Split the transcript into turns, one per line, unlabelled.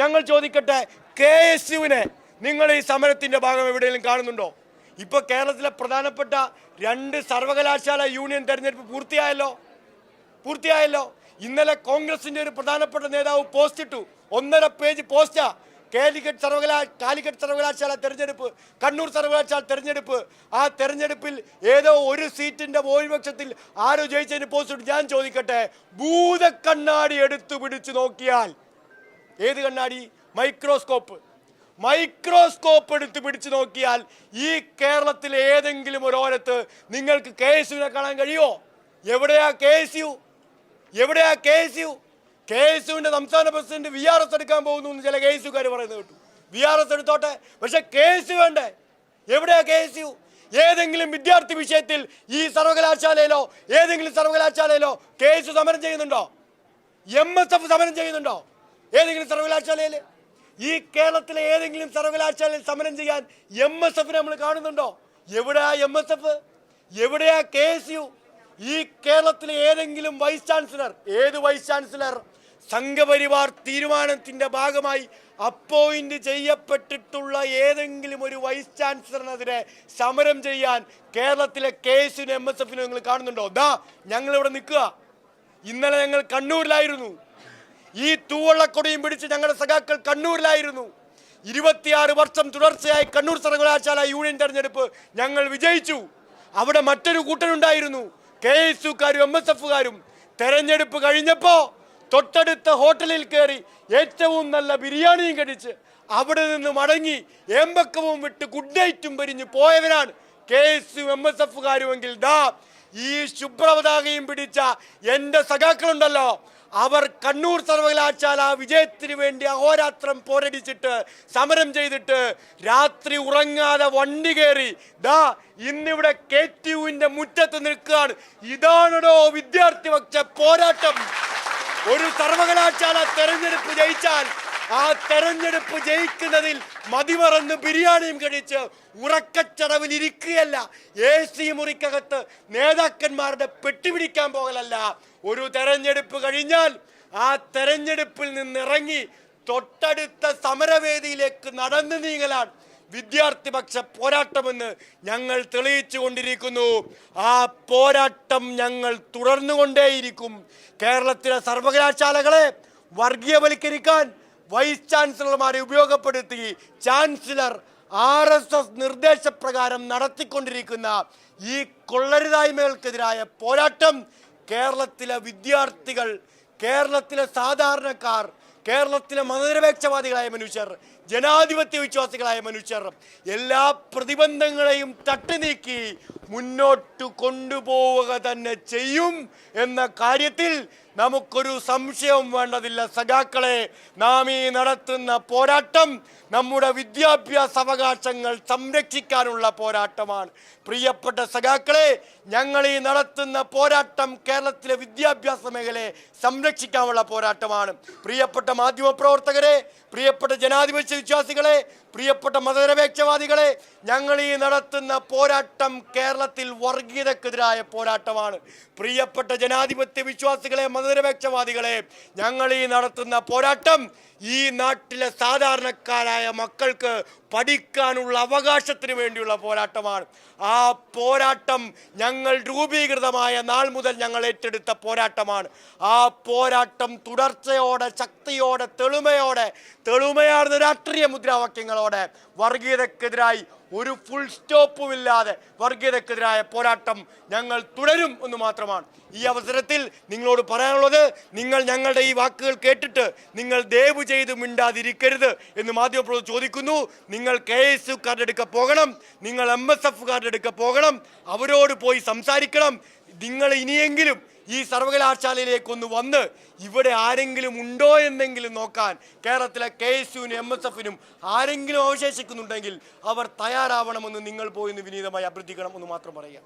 ഞങ്ങൾ ചോദിക്കട്ടെ K S യുവിനെ നിങ്ങൾ ഈ സമരത്തിന്റെ ഭാഗം എവിടെയെങ്കിലും കാണുന്നുണ്ടോ? ഇപ്പൊ കേരളത്തിലെ പ്രധാനപ്പെട്ട രണ്ട് സർവകലാശാല യൂണിയൻ തെരഞ്ഞെടുപ്പ് പൂർത്തിയായല്ലോ? പൂർത്തിയായല്ലോ? ഇന്നലെ കോൺഗ്രസിന്റെ ഒരു പ്രധാനപ്പെട്ട നേതാവ് പോസ്റ്റ് ഇട്ടു ഒന്നര പേജ് പോസ്റ്റാ. കാലിക്കറ്റ് സർവകലാ കാലിക്കറ്റ് സർവകലാശാല തെരഞ്ഞെടുപ്പ് കണ്ണൂർ സർവകലാശാല തെരഞ്ഞെടുപ്പ്. ആ തെരഞ്ഞെടുപ്പിൽ ഏതോ ഒരു സീറ്റിന്റെ ഭൂരിപക്ഷത്തിൽ ആരോ ജയിച്ചതിന് പോസ്റ്റ് ഇട്ടു ഞാൻ ചോദിക്കട്ടെ ഭൂതക്കണ്ണാടി എടുത്തു പിടിച്ചു നോക്കിയാൽ ഏത് കണ്ണാടി? മൈക്രോസ്കോപ്പ്. മൈക്രോസ്കോപ്പ് എടുത്ത് പിടിച്ചു നോക്കിയാൽ ഈ കേരളത്തിലെ ഏതെങ്കിലും ഒരു ഓരത്ത് നിങ്ങൾക്ക് കെ എസ് യുവിനെ കാണാൻ കഴിയുമോ? എവിടെയാ കെ എസ് യു എവിടെയാ K S U K S യുവിന്റെ സംസ്ഥാന പ്രസിഡന്റ് വി ആർ എസ് എടുക്കാൻ പോകുന്നു എന്ന് ചില കെ എസ് യുക്കാർ പറയുന്നത് കേട്ടു. വി ആർ എസ് എടുത്തോട്ടെ? പക്ഷെ കെ എസ് യു വേണ്ടേ? എവിടെയാ കെ എസ് യു ഏതെങ്കിലും വിദ്യാർത്ഥി വിഷയത്തിൽ ഈ സർവകലാശാലയിലോ ഏതെങ്കിലും സർവകലാശാലയിലോ കെ എസ് യു സമരം ചെയ്യുന്നുണ്ടോ? എം എസ് എഫ് സമരം ചെയ്യുന്നുണ്ടോ? ഏതെങ്കിലും സർവകലാശാലയിൽ ഈ കേരളത്തിലെ ഏതെങ്കിലും സർവകലാശാലയിൽ സമരം ചെയ്യാൻ എം എസ് എഫിനെ നമ്മൾ കാണുന്നുണ്ടോ? എവിടെയാ എം എസ് എഫ് എവിടെയാ കെ എസ് യു ഈ കേരളത്തിലെ ഏതെങ്കിലും വൈസ് ചാൻസലർ ഏത് വൈസ് ചാൻസലർ? സംഘപരിവാർ തീരുമാനത്തിന്റെ ഭാഗമായി അപ്പോയിന്റ് ചെയ്യപ്പെട്ടിട്ടുള്ള ഏതെങ്കിലും ഒരു വൈസ് ചാൻസലറിനെതിരെ സമരം ചെയ്യാൻ കേരളത്തിലെ കെ എസ് യുനും എം എസ് എഫിനും നിങ്ങൾ കാണുന്നുണ്ടോ? ദാ ഞങ്ങൾ ഇവിടെ നിൽക്കുക. ഇന്നലെ ഞങ്ങൾ കണ്ണൂരിലായിരുന്നു. ഈ തൂവള്ളക്കൊടിയും പിടിച്ച് ഞങ്ങളുടെ സഖാക്കൾ കണ്ണൂരിലായിരുന്നു. ഇരുപത്തിയാറ് വർഷം തുടർച്ചയായി കണ്ണൂർ സർവകലാശാല യൂണിയൻ തെരഞ്ഞെടുപ്പ് ഞങ്ങൾ വിജയിച്ചു. അവിടെ മറ്റൊരു കൂട്ടനുണ്ടായിരുന്നു കെ എസ് യുക്കാരും എം എസ് എഫുകാരും തെരഞ്ഞെടുപ്പ് കഴിഞ്ഞപ്പോൾ തൊട്ടടുത്ത ഹോട്ടലിൽ കയറി ഏറ്റവും നല്ല ബിരിയാണിയും കഴിച്ച് അവിടെ നിന്ന് മടങ്ങി ഏമ്പക്കവും വിട്ട് ഗുഡ് നൈറ്റും പരിഞ്ഞ് പോയവരാണ് K S U M S എഫുകാരുമെങ്കിൽ ദാ ഈ ശുഭ്രപതാകയും പിടിച്ച എന്റെ സഖാക്കളുണ്ടല്ലോ. അവർ കണ്ണൂർ സർവകലാശാല വിജയത്തിന് വേണ്ടി അഹോരാത്രം പോരടിച്ചിട്ട് സമരം ചെയ്തിട്ട് രാത്രി ഉറങ്ങാതെ വണ്ടി കയറി ദാ ഇന്നിവിടെ കെ ടി യുവിന്റെ മുറ്റത്ത് നിൽക്കുകയാണ്. ഇതാണോ വിദ്യാർത്ഥി പക്ഷ പോരാട്ടം. ഒരു സർവകലാശാല തെരഞ്ഞെടുപ്പ് ജയിച്ചാൽ ആ തെരഞ്ഞെടുപ്പ് ജയിക്കുന്നതിൽ മതിമറന്ന് ബിരിയാണിയും കഴിച്ച് ഉറക്കച്ചടവിൽ ഇരിക്കുകയല്ല. എ സി മുറിക്കകത്ത് നേതാക്കന്മാരുടെ പെട്ടിപിടിക്കാൻ പോകലല്ല. ഒരു തെരഞ്ഞെടുപ്പ് കഴിഞ്ഞാൽ ആ തെരഞ്ഞെടുപ്പിൽ നിന്നിറങ്ങി തൊട്ടടുത്ത സമരവേദിയിലേക്ക് നടന്നു നീങ്ങലാണ് വിദ്യാർത്ഥിപക്ഷ പോരാട്ടമെന്ന് ഞങ്ങൾ തെളിയിച്ചു കൊണ്ടിരിക്കുന്നു ആ പോരാട്ടം ഞങ്ങൾ തുടർന്നുകൊണ്ടേയിരിക്കും. കേരളത്തിലെ സർവകലാശാലകളെ വർഗീയവൽക്കരിക്കാൻ വൈസ് ചാൻസലർമാരെ ഉപയോഗപ്പെടുത്തി ചാൻസലർ ആർ എസ് എസ് നിർദ്ദേശപ്രകാരം നടത്തിക്കൊണ്ടിരിക്കുന്ന ഈ കൊള്ളരുതായ്മകൾക്കെതിരായ പോരാട്ടം കേരളത്തിലെ വിദ്യാർത്ഥികൾ കേരളത്തിലെ സാധാരണക്കാർ കേരളത്തിലെ മതനിരപേക്ഷവാദികളായ മനുഷ്യർ ജനാധിപത്യ വിശ്വാസികളായ മനുഷ്യർ എല്ലാ പ്രതിബന്ധങ്ങളെയും തട്ടി നീക്കി മുന്നോട്ട് കൊണ്ടുപോവുക തന്നെ ചെയ്യും എന്ന കാര്യത്തിൽ നമുക്കൊരു സംശയവും വേണ്ടതില്ല. സഖാക്കളെ നാം ഈ നടത്തുന്ന പോരാട്ടം നമ്മുടെ വിദ്യാഭ്യാസ അവകാശങ്ങൾ സംരക്ഷിക്കാനുള്ള പോരാട്ടമാണ്. പ്രിയപ്പെട്ട സഖാക്കളെ ഞങ്ങൾ ഈ നടത്തുന്ന പോരാട്ടം കേരളത്തിലെ വിദ്യാഭ്യാസ മേഖലയെ സംരക്ഷിക്കാനുള്ള പോരാട്ടമാണ്. പ്രിയപ്പെട്ട മാധ്യമപ്രവർത്തകരെ പ്രിയപ്പെട്ട ജനാധിപത്യ വിശ്വാസികളെ പ്രിയപ്പെട്ട മതനിരപേക്ഷവാദികളെ ഞങ്ങൾ ഈ നടത്തുന്ന പോരാട്ടം കേരളത്തിൽ വർഗീയതക്കെതിരായ പോരാട്ടമാണ്. പ്രിയപ്പെട്ട ജനാധിപത്യ വിശ്വാസികളെ മതനിരപേക്ഷവാദികളെ ഞങ്ങൾ ഈ നടത്തുന്ന പോരാട്ടം ഈ നാട്ടിലെ സാധാരണക്കാരായ മക്കൾക്ക് പഠിക്കാനുള്ള അവകാശത്തിന് വേണ്ടിയുള്ള പോരാട്ടമാണ്. ആ പോരാട്ടം ഞങ്ങൾ രൂപീകൃതമായ നാൾ മുതൽ ഞങ്ങൾ ഏറ്റെടുത്ത പോരാട്ടമാണ്. ആ പോരാട്ടം തുടർച്ചയോടെ ശക്തിയോടെ തെളിമയോടെ തെളിമയാർന്ന രാഷ്ട്രീയ മുദ്രാവാക്യങ്ങളോടെ വർഗീയതക്കെതിരായി ഒരു ഫുൾ സ്റ്റോപ്പും ഇല്ലാതെ വർഗീയതക്കെതിരായ പോരാട്ടം ഞങ്ങൾ തുടരും എന്ന് മാത്രമാണ്. ഈ അവസരത്തിൽ നിങ്ങളോട് പറയാനുള്ളത് നിങ്ങൾ ഞങ്ങളുടെ ഈ വാക്കുകൾ കേട്ടിട്ട് നിങ്ങൾ ദയവ് ചെയ്ത് മിണ്ടാതിരിക്കരുത് എന്ന് മാധ്യമപ്രവർത്തകർ ചോദിക്കുന്നു. നിങ്ങൾ കെ എസ് യുക്കാരുടെ പോകണം നിങ്ങൾ എം എസ് പോകണം അവരോട് പോയി സംസാരിക്കണം. നിങ്ങൾ ഇനിയെങ്കിലും ഈ സർവകലാശാലയിലേക്കൊന്ന് വന്ന് ഇവിടെ ആരെങ്കിലും ഉണ്ടോ എന്നെങ്കിലും നോക്കാൻ കേരളത്തിലെ കെ എസ് യുവിനും എം എസ് എഫിനും ആരെങ്കിലും അവശേഷിക്കുന്നുണ്ടെങ്കിൽ അവർ തയ്യാറാവണമെന്ന് നിങ്ങൾ പോയി വിനീതമായി അഭ്യർത്ഥിക്കണം എന്ന് മാത്രം പറയുക.